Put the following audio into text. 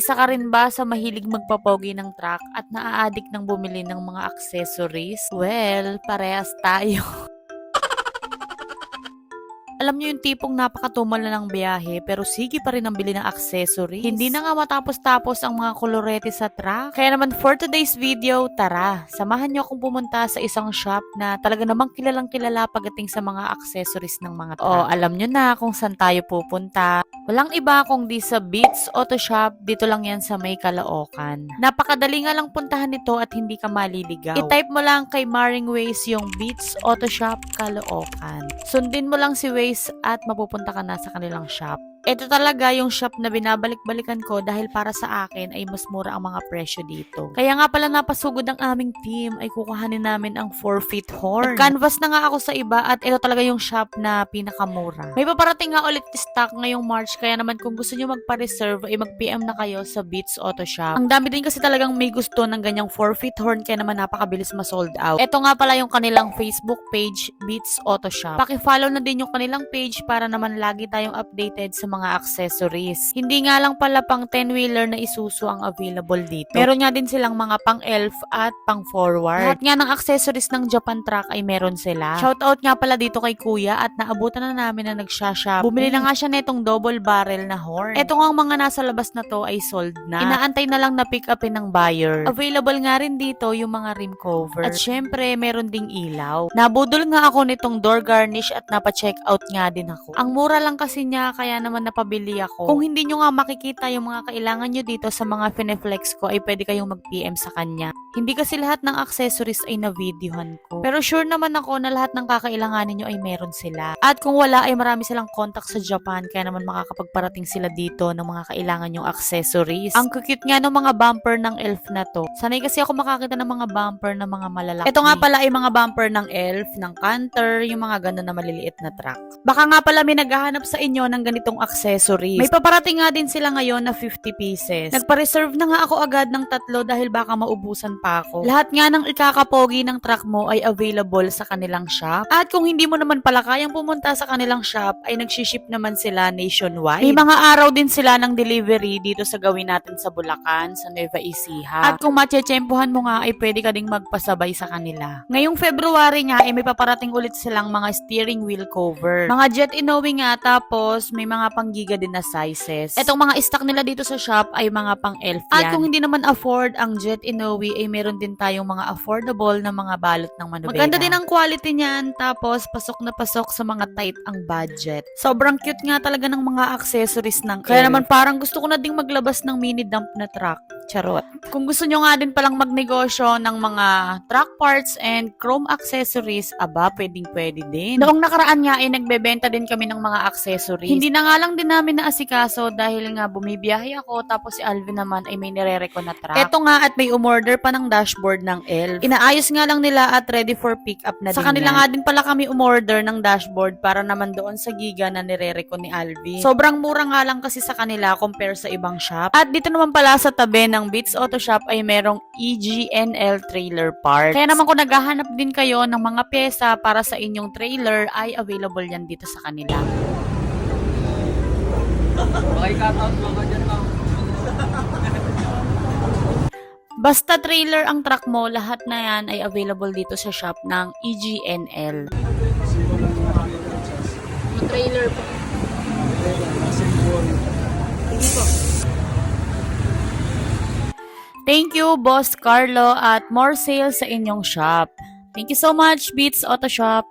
Isa ka rin ba sa mahilig magpapogi ng truck at naaadik ng bumili ng mga accessories? Well, parehas tayo. Alam niyo yung tipong napakatumal na ng biyahe pero sige pa rin ang bili ng accessories. Hindi na nga matapos-tapos ang mga kolorete sa truck. Kaya naman for today's video, tara, samahan niyo akong pumunta sa isang shop na talaga namang kilalang kilala pagdating sa mga accessories ng mga truck. Oh, alam niyo na kung saan tayo pupunta. Walang iba kung di sa Beats Auto Shop, dito lang yan sa may Caloocan. Napakadali nga lang puntahan nito at hindi ka maliligaw. I-type mo lang kay Maring Ways yung Beats Auto Shop Caloocan. Sundin mo lang si Ways at mapupunta ka na sa kanilang shop. Ito talaga yung shop na binabalik-balikan ko dahil para sa akin ay mas mura ang mga presyo dito. Kaya nga pala napasugod ang aming team ay kukuhanin namin ang 4 feet horn. Canvas na nga ako sa iba at ito talaga yung shop na pinakamura. May paparating nga ulit stock ngayong March kaya naman kung gusto nyo magpa-reserve ay mag-PM na kayo sa Beats Auto Shop. Ang dami din kasi talagang may gusto ng ganyang 4 feet horn kaya naman napakabilis ma-sold out. Ito nga pala yung kanilang Facebook page Beats Auto Shop. Paki-follow na din yung kanilang page para naman lagi tayong updated sa mga accessories. Hindi nga lang pala pang 10-wheeler na isusu ang available dito. Meron nga din silang mga pang elf at pang forward. Lahat nga ng accessories ng Japan truck ay meron sila. Shoutout nga pala dito kay kuya at naabutan na namin na nagsha-shop. Bumili na nga siya netong double barrel na horn. Ito nga mga nasa labas na to ay sold na. Inaantay na lang na pick upin ng buyer. Available nga rin dito yung mga rim cover. At syempre, meron ding ilaw. Nabudol nga ako nitong door garnish at napa-check out nga din ako. Ang mura lang kasi niya kaya naman napabili ako. Kung hindi nyo nga makikita yung mga kailangan nyo dito sa mga fineflex ko ay pwede kayong mag-PM sa kanya. Hindi kasi lahat ng accessories ay na-videohan ko. Pero sure naman ako na lahat ng kakailanganin nyo ay meron sila. At kung wala ay marami silang contact sa Japan kaya naman makakapagparating sila dito ng mga kailangan yung accessories. Ang cute nga ng mga bumper ng elf na to. Sanay kasi ako makakita ng mga bumper ng mga malalaki. Ito nga pala ay mga bumper ng elf, ng canter, yung mga ganun na maliliit na truck. Baka nga pala may naghahanap sa inyo ng ganitong accessories. May paparating nga din sila ngayon na 50 pieces. Nagpa-reserve na nga ako agad ng tatlo dahil baka maubusan pa ako. Lahat nga ng ikakapogi ng truck mo ay available sa kanilang shop. At kung hindi mo naman pala kayang pumunta sa kanilang shop, ay nagsiship naman sila nationwide. May mga araw din sila ng delivery dito sa gawin natin sa Bulacan, sa Nueva Ecija. At kung machechempohan mo nga, ay pwede ka ding magpasabay sa kanila. Ngayong February nga, ay may paparating ulit silang mga steering wheel cover. Mga jet Inoue nga, tapos may mga panggiga din na sizes. Etong mga stock nila dito sa shop ay mga pang elf yan. At kung hindi naman afford ang jet Inoue, ay meron din tayong mga affordable na mga balot ng manubela. Maganda din ang quality niyan, tapos pasok na pasok sa mga tight ang budget. Sobrang cute nga talaga ng mga accessories ng Kaya naman parang gusto ko na ding maglabas ng mini dump na truck. Charot. Kung gusto nyo nga din palang magnegosyo ng mga truck parts and chrome accessories, aba, pwedeng pwede din. Noong nakaraan nga ay nagbebenta din kami ng mga accessories. Hindi na nga lang din namin naasikaso dahil nga bumibiyahe ako tapos si Alvin naman ay may nirereko na truck. Eto nga at may umorder pa ng dashboard ng ELF. Inaayos nga lang nila at ready for pick up na Sa din kanila yan. nga din pala kami umorder ng dashboard para naman doon sa giga na nirereko ni Alvin. Sobrang mura nga lang kasi sa kanila compare sa ibang shop. At dito naman pala sa tabi ng Beats Auto Shop ay merong EGNL trailer parts. Kaya naman kung naghahanap din kayo ng mga pyesa para sa inyong trailer ay available yan dito sa kanila. Dyan. Basta trailer ang truck mo, lahat na yan ay available dito sa shop ng EGNL. trailer po. Thank you, Boss Carlo, at more sales sa inyong shop. Thank you so much, Beats Auto Shop.